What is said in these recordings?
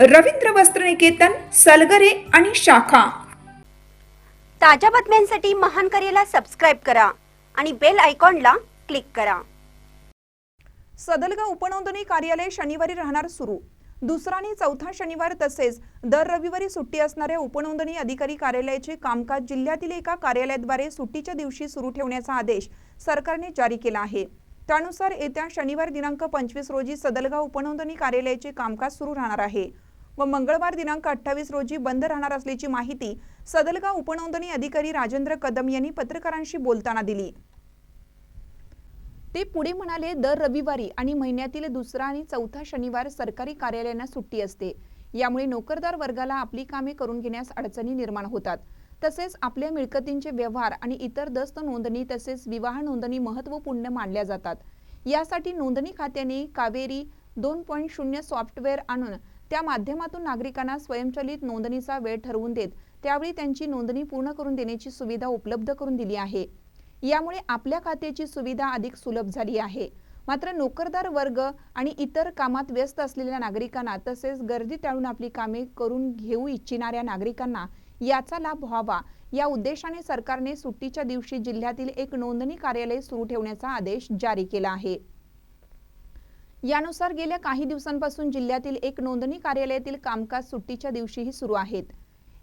रवींद्र वस्त्रनिकेतन सलगरे आणि शाखा. ताज्या बातम्यांसाठी महान करेला सबस्क्राईब करा आणि बेल आयकॉनला क्लिक करा. सदलगा उपनोंदणी कार्यालय शनिवारी राहणार सुरू. दुसरा आणि चौथा शनिवार तसेच दर रविवारी सुट्टी असणाऱ्या उपनोंदणी अधिकारी कार्यालयाचे कामकाज जिल्ह्यातील एका कार्यालयाद्वारे सुट्टीच्या दिवशी सुरू ठेवण्याचा आदेश सरकारने जारी केला आहे. त्यानुसार येत्या शनिवार दिनांक पंचवीस रोजी सदलगा उपनोंदणी कार्यालयाचे कामकाज सुरू राहणार आहे. व मंगळवार दिनांक अठ्ठावीस रोजी बंद राहणार असल्याची माहिती सदलगाव उपनोंदणी अधिकारी राजेंद्र कदम यांनी पत्रकारांशी बोलताना दिली. ते पुढे म्हणाले दर रविवारी आणि महिन्यातील दुसरा आणि चौथा शनिवार सरकारी कार्यालयांना सुट्टी असते. यामुळे नोकरदार वर्गाला आपली कामे करून घेण्यास अडचणी निर्माण होतात. तसेच आपल्या मिळकतींचे व्यवहार आणि इतर दस्त नोंदणी तसेच विवाह नोंदणी महत्त्वपूर्ण मानल्या जातात. यासाठी नोंदणी खात्याने कावेरी दोन पॉईंट शून्य सॉफ्टवेअर आणून त्या माध्यमातून नागरिकांना स्वयंचलित नोंदणीचा वेळ ठरवून देत त्यावेळी त्यांची नोंदणी पूर्ण करून देण्याची सुविधा उपलब्ध करून दिली आहे. यामुळे आपल्या खात्याची सुविधा अधिक सुलभ झाली आहे. मात्र नोकरदार वर्ग आणि इतर कामात व्यस्त असलेल्या नागरिकांना तसेच गर्दी टाळून आपली कामे करून घेऊ इच्छिणाऱ्या नागरिकांना याचा लाभ व्हावा. या उद्देशाने सरकारने सुट्टीच्या दिवशी जिल्ह्यातील एक नोंदणी कार्यालय सुरू ठेवण्याचा आदेश जारी केला आहे. यानुसार गेल्या काही दिवसांपासून जिल्ह्यातील एक नोंदणी कार्यालयातील कामकाज सुट्टीच्या दिवशीही सुरू आहेत.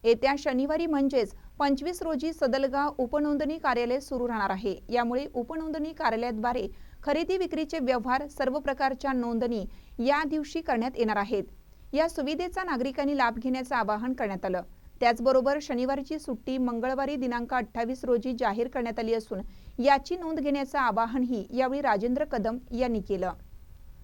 येत्या शनिवारी म्हणजेच पंचवीस रोजी सदलगाव उपनोंदणी कार्यालय सुरू राहणार आहे. यामुळे उपनोंदणी कार्यालयाद्वारे खरेदी विक्रीचे व्यवहार सर्व प्रकारच्या नोंदणी या दिवशी करण्यात येणार आहेत. या सुविधेचा नागरिकांनी लाभ घेण्याचं आवाहन करण्यात आलं. त्याचबरोबर शनिवारची सुट्टी मंगळवारी दिनांक अठ्ठावीस रोजी जाहीर करण्यात आली असून याची नोंद घेण्याचं आवाहनही यावेळी राजेंद्र कदम यांनी केलं.